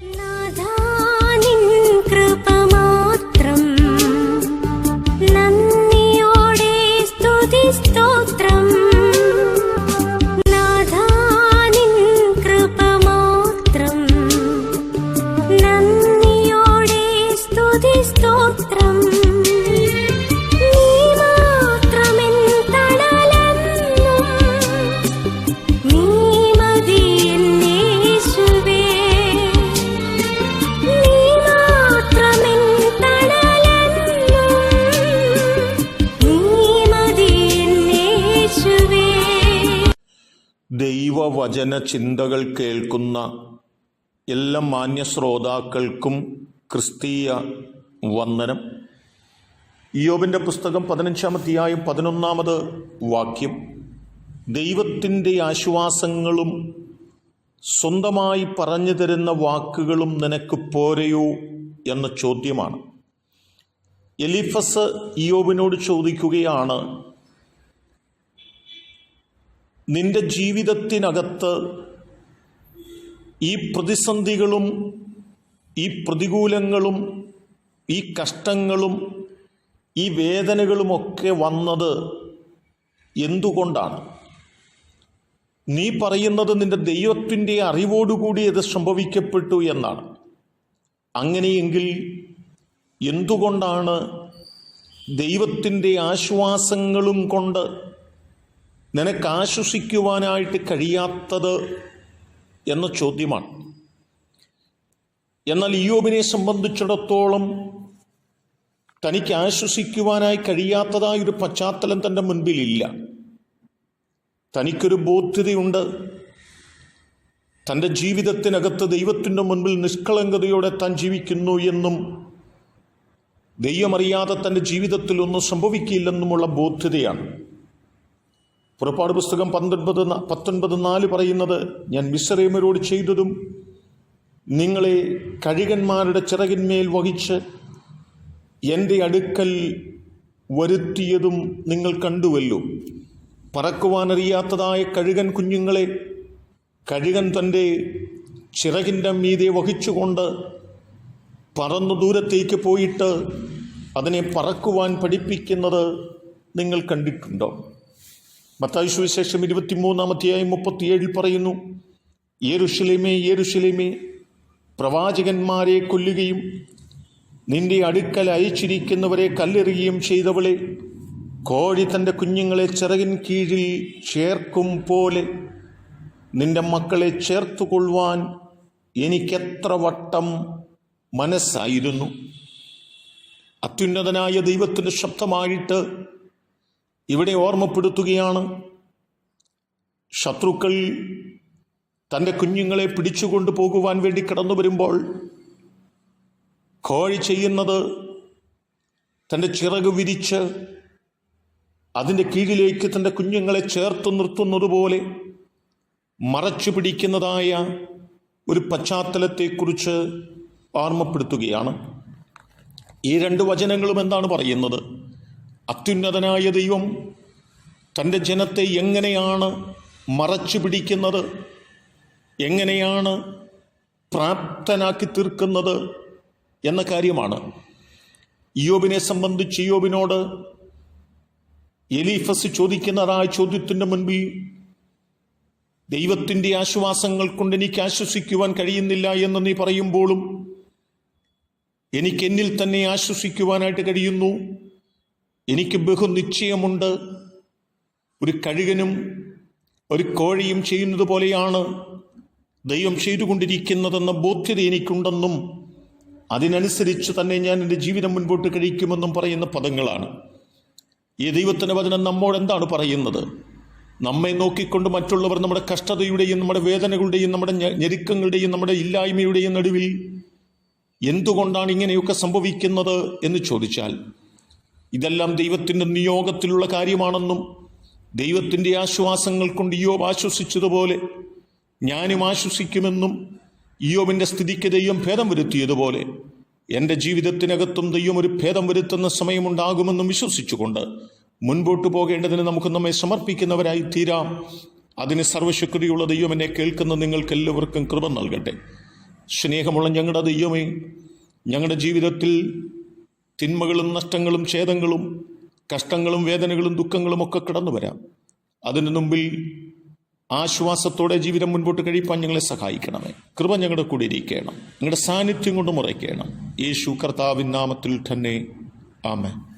No. ദൈവവചന ചിന്തകൾ കേൾക്കുന്ന എല്ലാ മാന്യ ശ്രോതാക്കൾക്കും ക്രിസ്തീയ വന്ദനം. യോബിന്റെ പുസ്തകം പതിനഞ്ചാം അധ്യായം പതിനൊന്നാമത് വാക്യം. ദൈവത്തിന്റെ ആശ്വാസങ്ങളും സ്വന്തമായി പറഞ്ഞു തരുന്ന വാക്കുകളും നിനക്ക് പോരയോ എന്ന ചോദ്യമാണ്. എലിഫസ് ഇയോബിനോട് ചോദിക്കുകയാണ് നിന്റെ ജീവിതത്തിനകത്ത് ഈ പ്രതിസന്ധികളും ഈ പ്രതികൂലങ്ങളും ഈ കഷ്ടങ്ങളും ഈ വേദനകളുമൊക്കെ വന്നത് എന്തുകൊണ്ടാണ്? നീ പറയുന്നത് നിന്റെ ദൈവത്തിന്റെ അറിവോടുകൂടി അത് സംഭവിക്കപ്പെട്ടു എന്നാണ്. അങ്ങനെയെങ്കിൽ എന്തുകൊണ്ടാണ് ദൈവത്തിന്റെ ആശ്വാസങ്ങളും കൊണ്ട് നിനക്ക് ആശ്വസിക്കുവാനായിട്ട് കഴിയാത്തത് എന്ന ചോദ്യമാണ്. എന്നാൽ ഇയോബിനെ സംബന്ധിച്ചിടത്തോളം തനിക്ക് ആശ്വസിക്കുവാനായി കഴിയാത്തതായ ഒരു പശ്ചാത്തലം തന്റെ മുൻപിലില്ല. തനിക്കൊരു ബോധ്യതയുണ്ട്. തന്റെ ജീവിതത്തിനകത്ത് ദൈവത്തിന്റെ മുൻപിൽ നിഷ്കളങ്കതയോടെ താൻ ജീവിക്കുന്നു എന്നും ദൈവമറിയാതെ തന്റെ ജീവിതത്തിൽ ഒന്നും സംഭവിക്കില്ലെന്നുമുള്ള ബോധ്യതയാണ്. പുറപ്പാട് പുസ്തകം ന- പത്തൊൻപത് നാല് പറയുന്നത് ഞാൻ മിശ്രൈമരോട് ചെയ്തതും നിങ്ങളെ കഴുകന്മാരുടെ ചിറകിന്മേൽ വഹിച്ച് എന്റെ അടുക്കൽ വരുത്തിയതും നിങ്ങൾ കണ്ടുവല്ലോ. പറക്കുവാനറിയാത്തതായ കഴുകൻ കുഞ്ഞുങ്ങളെ കഴുകൻ തന്റെ ചിറകിന്റെ മീതെ വഹിച്ചുകൊണ്ട് പറന്നു ദൂരത്തേക്ക് പോയിട്ട് അതിനെ പറക്കുവാൻ പഠിപ്പിക്കുന്നത് നിങ്ങൾ കണ്ടിട്ടുണ്ടോ? മത്തായി സുവിശേഷം അധ്യായം മുപ്പത്തിയേഴിൽ പറയുന്നു യേരുഷലേമേ യേരുഷലേമേ പ്രവാചകന്മാരെ കൊല്ലുകയും നിന്റെ അടുക്കൽ അയച്ചിരിക്കുന്നവരെ കല്ലെറിയുകയും ചെയ്തവളെ കോഴി തന്റെ കുഞ്ഞുങ്ങളെ ചിറകിൻ കീഴിൽ ചേർക്കും പോലെ നിന്റെ മക്കളെ ചേർത്തുകൊള്ളുവാൻ എനിക്കെത്ര വട്ടം മനസ്സായിരുന്നു. അത്യുന്നതനായ ദൈവത്തിന്റെ ശബ്ദമായിട്ട് ഇവിടെ ഓർമ്മപ്പെടുത്തുകയാണ്. ശത്രുക്കൾ തന്റെ കുഞ്ഞുങ്ങളെ പിടിച്ചുകൊണ്ടു പോകുവാൻ വേണ്ടി കടന്നു വരുമ്പോൾ കോഴി ചെയ്യുന്നത് തന്റെ ചിറക് വിരിച്ച് അതിന്റെ കീഴിലേക്ക് തന്റെ കുഞ്ഞുങ്ങളെ ചേർത്ത് നിർത്തുന്നത് പോലെ മറച്ചു പിടിക്കുന്നതായ ഒരു പശ്ചാത്തലത്തെക്കുറിച്ച് ഓർമ്മപ്പെടുത്തുകയാണ്. ഈ രണ്ട് വചനങ്ങളും എന്താണ് പറയുന്നത്? അത്യുന്നതനായ ദൈവം തന്റെ ജനത്തെ എങ്ങനെയാണ് മറച്ചു പിടിക്കുന്നത്? എങ്ങനെയാണ് പ്രാപ്തനാക്കി തീർക്കുന്നത് എന്ന കാര്യമാണ്. ഇയോബിനെ സംബന്ധിച്ച് ഇയോബിനോട് എലീഫസ് ചോദിക്കുന്നതായ ചോദ്യത്തിന്റെ മുൻപിൽ ദൈവത്തിന്റെ ആശ്വാസങ്ങൾ കൊണ്ട് എനിക്ക് ആശ്വസിക്കുവാൻ കഴിയുന്നില്ല എന്ന് നീ പറയുമ്പോഴും എനിക്ക് എന്നിൽ തന്നെ ആശ്വസിക്കുവാനായിട്ട് കഴിയുന്നു. എനിക്ക് ബഹുനിശ്ചയമുണ്ട് ഒരു കഴുകനും ഒരു കോഴിയും ചെയ്യുന്നത് പോലെയാണ് ദൈവം ചെയ്തുകൊണ്ടിരിക്കുന്നതെന്ന ബോധ്യത എനിക്കുണ്ടെന്നും അതിനനുസരിച്ച് തന്നെ ഞാൻ എന്റെ ജീവിതം മുൻപോട്ട് കഴിക്കുമെന്നും പറയുന്ന പദങ്ങളാണ്. ഈ ദൈവത്തിന്റെ വചനം നമ്മോട് എന്താണ് പറയുന്നത്? നമ്മെ നോക്കിക്കൊണ്ട് മറ്റുള്ളവർ നമ്മുടെ കഷ്ടതയുടെയും നമ്മുടെ വേദനകളുടെയും നമ്മുടെ ഞെരുക്കങ്ങളുടെയും നമ്മുടെ ഇല്ലായ്മയുടെയും നടുവിൽ എന്തുകൊണ്ടാണ് ഇങ്ങനെയൊക്കെ സംഭവിക്കുന്നത് എന്ന് ചോദിച്ചാൽ ഇതെല്ലാം ദൈവത്തിന്റെ നിയോഗത്തിലുള്ള കാര്യമാണെന്നും ദൈവത്തിന്റെ ആശ്വാസങ്ങൾ കൊണ്ട് ഇയോബ് ആശ്വസിച്ചതുപോലെ ഞാനും ആശ്വസിക്കുമെന്നും ഇയോബിന്റെ സ്ഥിതിക്ക് ദൈവം ഭേദം വരുത്തിയതുപോലെ എന്റെ ജീവിതത്തിനകത്തും ദൈവം ഒരു ഭേദം വരുത്തുന്ന സമയമുണ്ടാകുമെന്നും വിശ്വസിച്ചുകൊണ്ട് മുൻപോട്ട് പോകേണ്ടതിന് നമുക്ക് നമ്മെ സമർപ്പിക്കുന്നവരായി തീരാം അതിന് സർവശക്തിയുള്ള ദൈവം എന്നെ കേൾക്കുന്ന നിങ്ങൾക്ക് എല്ലാവർക്കും കൃപ നൽകട്ടെ. സ്നേഹമുള്ള ഞങ്ങളുടെ ദൈവമേ ഞങ്ങളുടെ ജീവിതത്തിൽ തിന്മകളും നഷ്ടങ്ങളും ഛേദങ്ങളും കഷ്ടങ്ങളും വേദനകളും ദുഃഖങ്ങളും ഒക്കെ കടന്നു വരാം. അതിനു മുമ്പിൽ ആശ്വാസത്തോടെ ജീവിതം മുൻപോട്ട് കഴിപ്പാൻ ഞങ്ങളെ സഹായിക്കണമേ. കൃപ ഞങ്ങളുടെ കൂടെ ഇരിക്കണം. നിങ്ങളുടെ സാന്നിധ്യം കൊണ്ട് മുറയ്ക്കണം. യേശു കർത്താവിൻ നാമത്തിൽ തന്നെ. ആമേൻ.